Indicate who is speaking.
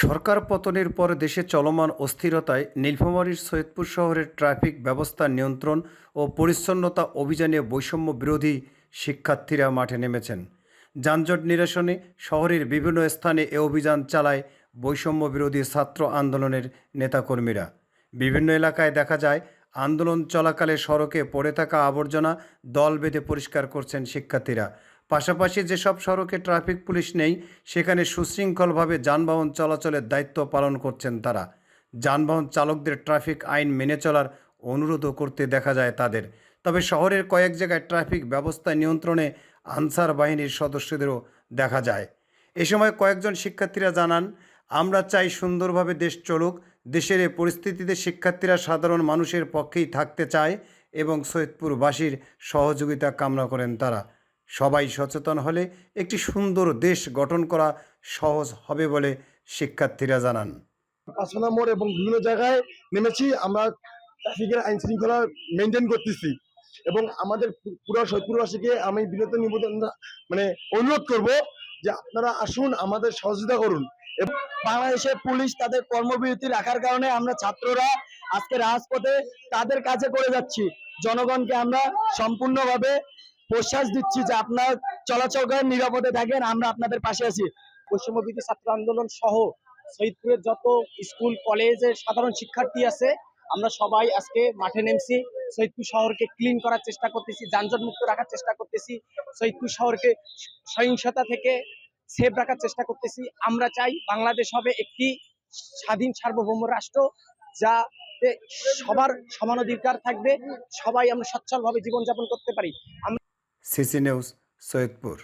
Speaker 1: সরকার পতনের পর দেশে চলমান অস্থিরতায় নীলফামারীর সৈয়দপুর শহরের ট্রাফিক ব্যবস্থা নিয়ন্ত্রণ ও পরিচ্ছন্নতা অভিযানে বৈষম্য বিরোধী শিক্ষার্থীরা মাঠে নেমেছেন। যানজট নিরসনে শহরের বিভিন্ন স্থানে এ অভিযান চালায় বৈষম্য বিরোধী ছাত্র আন্দোলনের নেতাকর্মীরা। বিভিন্ন এলাকায় দেখা যায়, আন্দোলন চলাকালে সড়কে পড়ে থাকা আবর্জনা দল বেঁধে পরিষ্কার করছেন শিক্ষার্থীরা। পাশাপাশি যেসব সড়কে ট্রাফিক পুলিশ নেই, সেখানে সুশৃঙ্খলভাবে যানবাহন চলাচলের দায়িত্ব পালন করছেন তারা। যানবাহন চালকদের ট্রাফিক আইন মেনে চলার অনুরোধও করতে দেখা যায় তাদের। তবে শহরের কয়েক জায়গায় ট্রাফিক ব্যবস্থা নিয়ন্ত্রণে আনসার বাহিনীর সদস্যদেরও দেখা যায়। এ সময় কয়েকজন শিক্ষার্থীরা জানান, আমরা চাই সুন্দরভাবে দেশ চলুক, দেশের এই পরিস্থিতিতে শিক্ষার্থীরা সাধারণ মানুষের পক্ষেই থাকতে চায় এবং সৈয়দপুরবাসীর সহযোগিতা কামনা করেন তারা। সবাই সচেতন হলে একটি সুন্দর দেশ গঠন করা সহজ হবে বলে শিক্ষার্থীরা জানান।
Speaker 2: মোড় এবং বিভিন্ন জায়গায় নেমেছি, আমরা ট্রাফিকের আইন শৃঙ্খলা মেনটেন করতেছি। এবং আমাদের পুরো সৈয়দপুরবাসীকে আমি বিনত নিবেদন মানে অনুরোধ করব যে আপনারা আসুন, আমাদের সহযোগিতা করুন।
Speaker 3: বাংলাদেশের পুলিশ তাদের কর্মবিরতি রাখার কারণে আমরা ছাত্ররা আজকে রাজপথে তাদের কাছে করে যাচ্ছি। জনগণকে আমরা সম্পূর্ণভাবে প্রশ্বাস দিচ্ছি যে আপনার চলাচল করেন, নিরাপদে থাকেন, আমরা আপনাদের পাশে আছি। বৈষম্যবিধি ছাত্র আন্দোলন সহ শহীদপুরের যত স্কুল, কলেজের সাধারণ শিক্ষার্থী আছে, আমরা সবাই আজকে মাঠে নেমছি। শহীদপুর শহরকে ক্লিন করার চেষ্টা করতেছি যানজট মুক্ত রাখার চেষ্টা করতেছি। শহীদপুর শহরকে সহিংসতা থেকে সেভ রাখার চেষ্টা করতেছি। আমরা চাই বাংলাদেশ হবে একটি স্বাধীন সার্বভৌম রাষ্ট্র, যাতে সবার সমান অধিকার থাকবে, সবাই আমরা সচ্ছলভাবে জীবনযাপন করতে পারি।
Speaker 1: CC news Saidpur